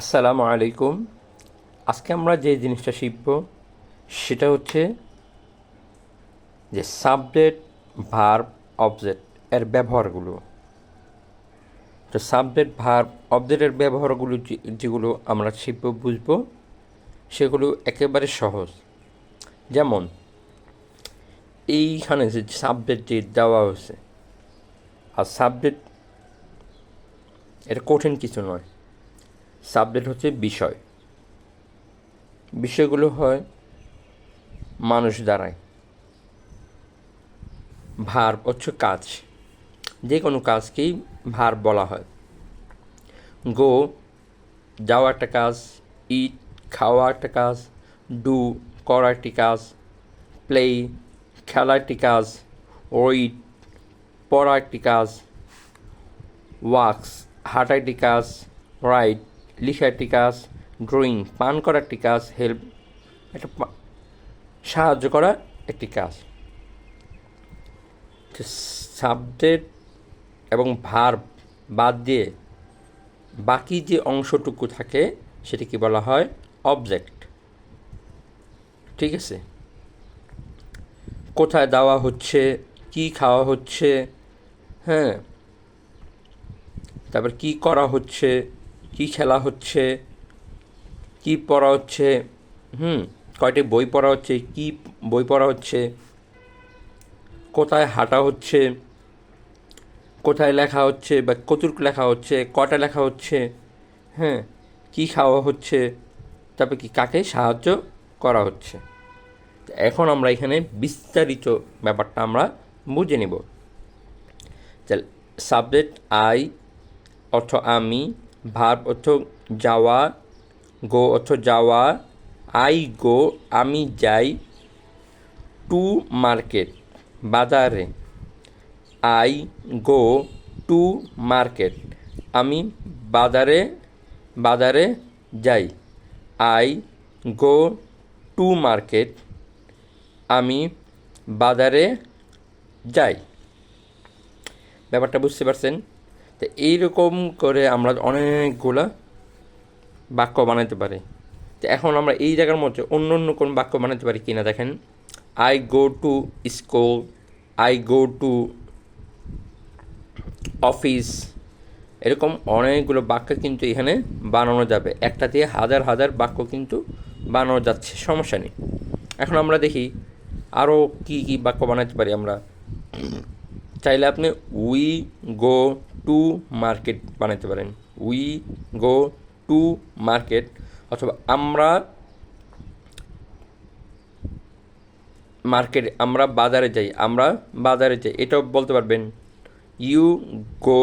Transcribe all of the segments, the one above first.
আসসালামু আলাইকুম। আজকে আমরা যে জিনিসটা শিখব, সেটা হচ্ছে যে সাবজেক্ট, ভার্ব, অবজেক্ট এর ব্যবহারগুলো। তো সাবজেক্ট, ভার্ব অবজেক্টের ব্যবহারগুলো যেগুলো আমরা শিখব, বুঝব, সেগুলো একেবারে সহজ। যেমন, এইখানে যে সাবজেক্ট যে দেওয়া হয়েছে, আর সাবজেক্ট এটা কঠিন কিছু নয়। সাবজেক্ট হচ্ছে বিষয়। বিষয়গুলো হয় মানুষ দ্বারাই। ভার হচ্ছে কাজ। যে কোনো কাজকেই ভার বলা হয়। গো যাওয়া একটা কাজ, ইট, খাওয়া একটা কাজ, ডু, করা একটি কাজ, প্লে, খেলা একটি কাজ ওইট পড়া একটি কাজ, ওয়াক্স, হাঁটা একটি কাজ, রাইট লিখা একটি কাজ ড্রয়িং পান করা একটি কাজ হেল্প একটা সাহায্য করা একটি কাজ। সাবজেক্ট এবং ভার বাদ দিয়ে বাকি যে অংশটুকু থাকে সেটাকে বলা হয়? অবজেক্ট ঠিক আছে? কোথায় দেওয়া হচ্ছে, কি খাওয়া হচ্ছে হ্যাঁ? তারপর কি করা হচ্ছে কি খেলা হচ্ছে, কি পড়া হচ্ছে, হুম, কয়টি বই পড়া হচ্ছে, কি বই পড়া হচ্ছে, কোথায় হাঁটা হচ্ছে, কোথায় লেখা হচ্ছে বা কতটুকু লেখা হচ্ছে কটা লেখা হচ্ছে হ্যাঁ কি খাওয়া হচ্ছে, তারপর কি কাকে সাহায্য করা হচ্ছে। এখন আমরা এখানে বিস্তারিত ব্যাপারটা আমরা বুঝে নেব। সাবজেক্ট আই, অর্থ আমি ভার্ব অর্থ যাওয়া, গো অর্থ যাওয়া, আই গো, আমি যাই, টু মার্কেট, বাজারে। আই গো, টু মার্কেট, আমি বাজারে বাজারে যাই। আই গো, টু মার্কেট, আমি বাজারে যাই। ব্যাপারটা বুঝতে পারছেন? তো এইরকম করে আমরা অনেকগুলা বাক্য বানাতে পারি। তো এখন আমরা এই জায়গার মধ্যে অন্য অন্য কোন বাক্য বানাতে পারি কিনা দেখেন। I go to school I go to office এরকম অনেকগুলো বাক্য কিন্তু এখানে বানানো যাবে। একটা দিয়ে হাজার হাজার বাক্য কিন্তু বানানো যাচ্ছে, সমস্যা নেই। এখন আমরা দেখি আরও কী কী বাক্য বানাতে পারি আমরা। চাইলে আপনি উই গো টু মার্কেট বানাতে পারেন। উই গো টু মার্কেট অথবা আমরা মার্কেট আমরা বাজারে যাই, আমরা বাজারে যাই, এটাও বলতে পারবেন। ইউ গো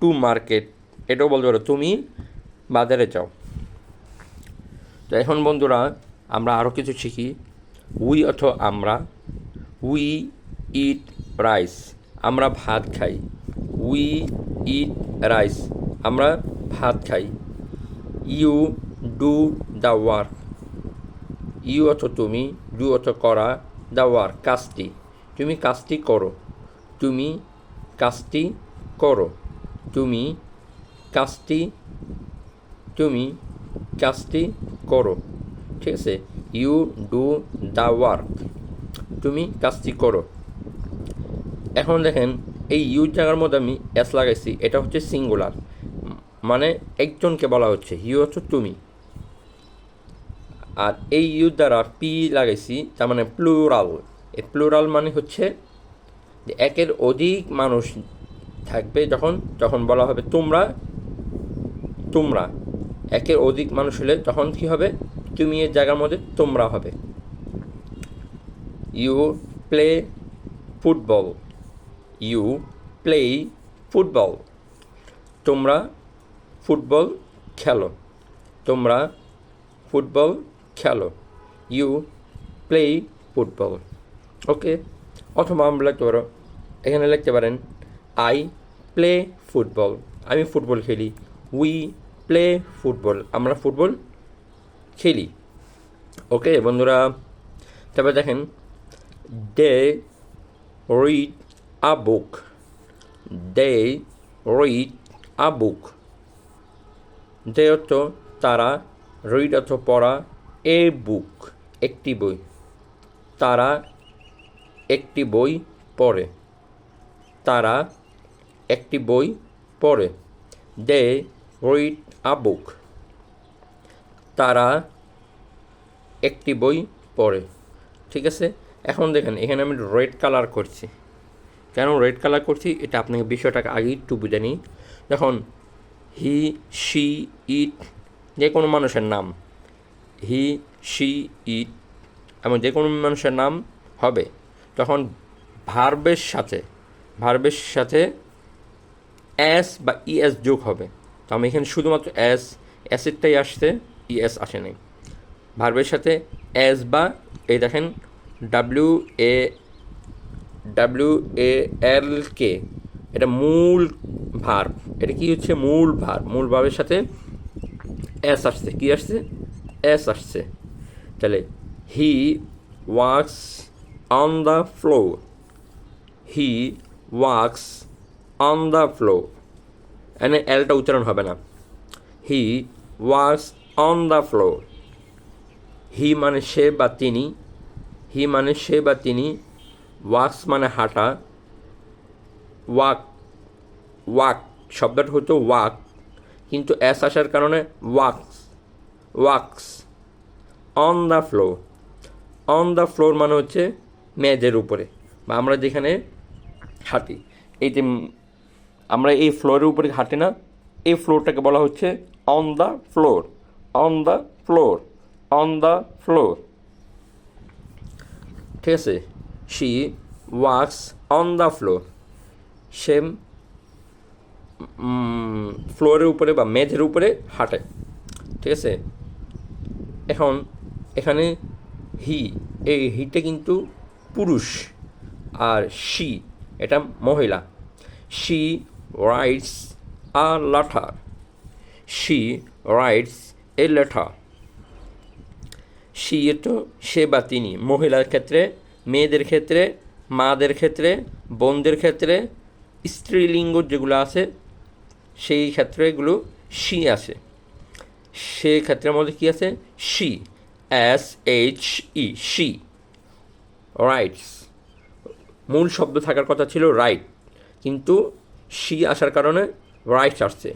টু মার্কেট এটাও বলতে পারো, তুমি বাজারে যাও। তো এখন বন্ধুরা, আমরা আরও কিছু শিখি। উই অথবা আমরা উই ইট রাইস আমরা ভাত খাই। উই ইট রাইস আমরা ভাত খাই। You do the work you অথ তুমি ডু অথ করা দ্য ওয়ার্ক কাজটি। তুমি কাজটি করো। তুমি কাজটি করো। তুমি কাজটি তুমি কাজটি করো। ঠিক আছে? ইউ ডু দ্য ওয়ার্ক তুমি কাজটি করো। এখন দেখেন এই ইউ জায়গার মধ্যে আমি এস লাগাইছি, এটা হচ্ছে সিঙ্গুলার মানে একজনকে বলা হচ্ছে ইউ হচ্ছে তুমি আর এই ইউ দ্বারা পি লাগাইছি, তার মানে প্লুরাল এই প্লুরাল মানে হচ্ছে যে একের অধিক মানুষ থাকবে যখন যখন বলা হবে তোমরা তোমরা। একের অধিক মানুষ হলে তখন কি হবে? তুমি এর জায়গার মধ্যে তোমরা হবে। You play football you play football তোমরা ফুটবল খেলো। তোমরা ফুটবল খেলো। ইউ প্লে ফুটবল ওকে অথবা আমরা লিখতে পারো এখানে লিখতে পারেন আই প্লে ফুটবল আমি ফুটবল খেলি। উই প্লে ফুটবল আমরা ফুটবল খেলি। ওকে বন্ধুরা? তারপরে দেখেন they read book they read a বুক দে অর্থ তারা রিড অথবা পড়া এ বুক একটি বই। তারা একটি বই পড়ে। তারা একটি বই পড়ে। দে রিড আ বুক তারা একটি বই পড়ে। ঠিক আছে? এখন দেখেন, এখানে আমি রেড কালার করছি। কেন রেড কালার করছি, এটা আপনাকে বিষয়টাকে আগে একটু বুঝে নিই। যখন হি শি ইট যে কোনো মানুষের নাম হি শি ইট এবং যে কোনো মানুষের নাম হবে। তখন ভার্বের সাথে ভার্বের সাথে এস বা ইএস যোগ হবে। তো আমি এখানে শুধুমাত্র এস অ্যাসিডটাই আসছে ইএস আসে নাই ভার্বের সাথে এস বা, এই দেখেন ডাব্লিউ এ ডাব্লিউ এ এল কে এটা মূল ভার্ব এটা কি হচ্ছে? মূল ভার্ব মূল ভাবের সাথে এস আসছে, কি আসছে? এস আসছে। তাহলে he works on the floor he works on the floor এনে এলটা উচ্চারণ হবে না। He works on the floor he মানে সে বা তিনি হি মানে সে বা তিনি ওয়াক্স মানে হাঁটা। ওয়াক ওয়াক, শব্দটা হতো ওয়াক, কিন্তু অ্যাস আসার কারণে wax wax. On the floor on the floor মানে হচ্ছে মেজের উপরে, বা আমরা যেখানে হাঁটি। এই যে আমরা এই ফ্লোরের উপরে হাঁটি না, এই ফ্লোরটাকে বলা হচ্ছে on the floor on the floor on the floor ঠিক আছে? She wax on the floor সে ফ্লোরের উপরে বা মেঝের উপরে হাঁটে। ঠিক আছে? এখন, এখানে হি এই হিটা কিন্তু পুরুষ। আর শি এটা মহিলা। She writes a letter she writes a letter she তো সে বা তিনি, মহিলার ক্ষেত্রে মেয়েদের ক্ষেত্রে, মাদের ক্ষেত্রে, বোনদের ক্ষেত্রে, স্ত্রীলিঙ্গ যেগুলো আছে, সেই ক্ষেত্রে এগুলো সি আছে। সে ক্ষেত্রের মধ্যে কী আছে? She s, h, e she writes. মূল শব্দ থাকার কথা ছিল রাইট। কিন্তু সি আসার কারণে রাইটস আসছে।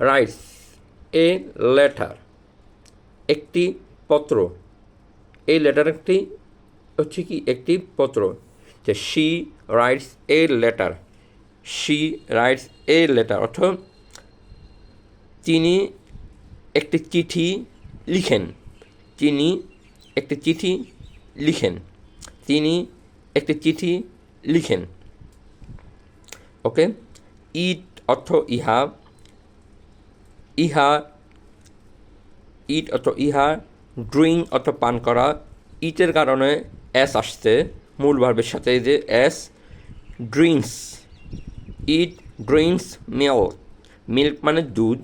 Writes, a letter. একটি পত্র। এই লেটার একটি হচ্ছে কি একটি পত্র যে she writes a letter she writes a letter অর্থ তিনি একটি চিঠি লিখেন, তিনি একটি চিঠি লিখেন, তিনি একটি চিঠি লিখেন। ওকে ইট অর্থ ইহা ইহা ইট অর্থ ইহা ড্রিঙ্ক অর্থ পান করা ইটের কারণে এস আসছে, মূল ভার্বের সাথে যে s drinks it drinks milk milk মানে দুধ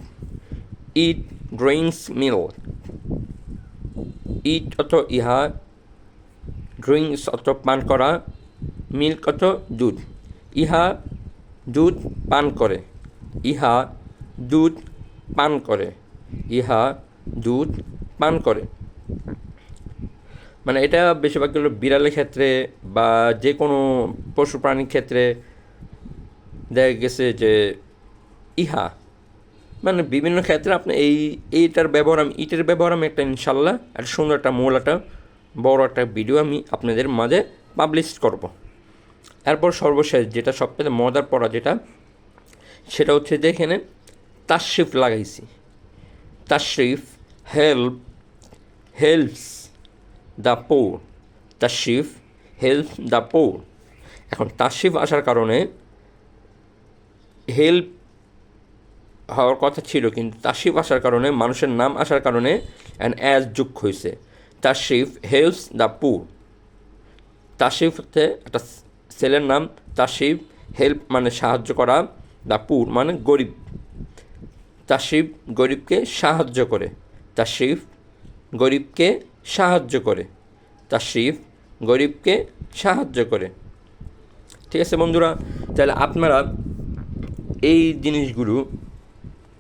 ইট ড্রিঙ্কস মিল্ক ইট অর্থ ইহা ড্রিঙ্কস অর্থ পান করা মিল্ক অর্থ দুধ, ইহা দুধ পান করে, ইহা দুধ পান করে, ইহা দুধ পান করে। মানে এটা বেশিরভাগ হলো বিড়ালের ক্ষেত্রে বা যে কোনো পশু প্রাণীর ক্ষেত্রে দেখা গেছে যে ইহা মানে বিভিন্ন ক্ষেত্রে আপনি এই এইটার ব্যবহার, আমি ইটের ব্যবহার আমি একটা ইনশাল্লাহ একটা সুন্দর একটা মূল একটা বড় একটা ভিডিও আমি আপনাদের মাঝে পাবলিশ করব। এরপর সর্বশেষ যেটা সবথেকে মজার পড়া যেটা, সেটা হচ্ছে যে এখানে তাশরিফ লাগাইছি। তাশরিফ হেল্প হেল্পস দ্য পোর তাশরিফ, হেল্প দ্য পোর এখন তাশরিফ আসার কারণে হেল্প হওয়ার কথা ছিল, কিন্তু তাশরিফ আসার কারণে, মানুষের নাম আসার কারণে অ্যান্ড অ্যাজ যুগ হয়েছে। Tashrif helps the poor Tashrif হচ্ছে একটা ছেলের নাম তাশরিফ, হেল্প মানে সাহায্য করা দ্য পুর মানে গরিব। তাশরিফ গরিবকে সাহায্য করে। তাশরিফ গরিবকে সাহায্য করে। তাশরিফ গরিবকে সাহায্য করে। ঠিক আছে বন্ধুরা, তাহলে আপনারা এই জিনিসগুলো,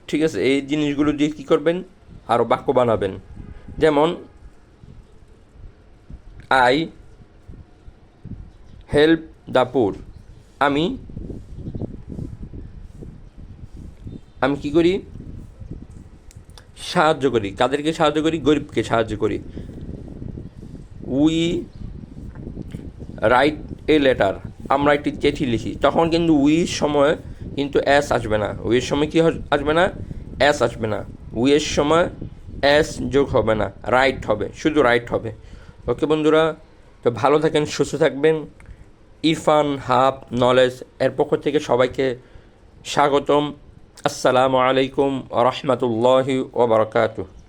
ঠিক আছে, এই জিনিসগুলো দিয়ে কী করবেন? আরও বাক্য বানাবেন। যেমন, আই হেল্প দ্য পুর। আমি আমি কি করি? সাহায্য করি। কাদেরকে সাহায্য করি? গরিবকে সাহায্য করি। We write a letter. আমরা একটি চিঠি লিখি। তখন কিন্তু উইর সময় কিন্তু অ্যাস আসবে না। উইয়ের সময় কি আসবে না? অ্যাস আসবে না। উইয়ের সময় অ্যাস যোগ হবে না। রাইট হবে। শুধু রাইট হবে। ওকে বন্ধুরা, তো ভালো থাকেন, সুস্থ থাকবেন। ইরফান হাব নলেজ এর পক্ষ থেকে সবাইকে স্বাগতম। আসসালামু আলাইকুম রহমতুল্লাহি ওবরাকাতুহ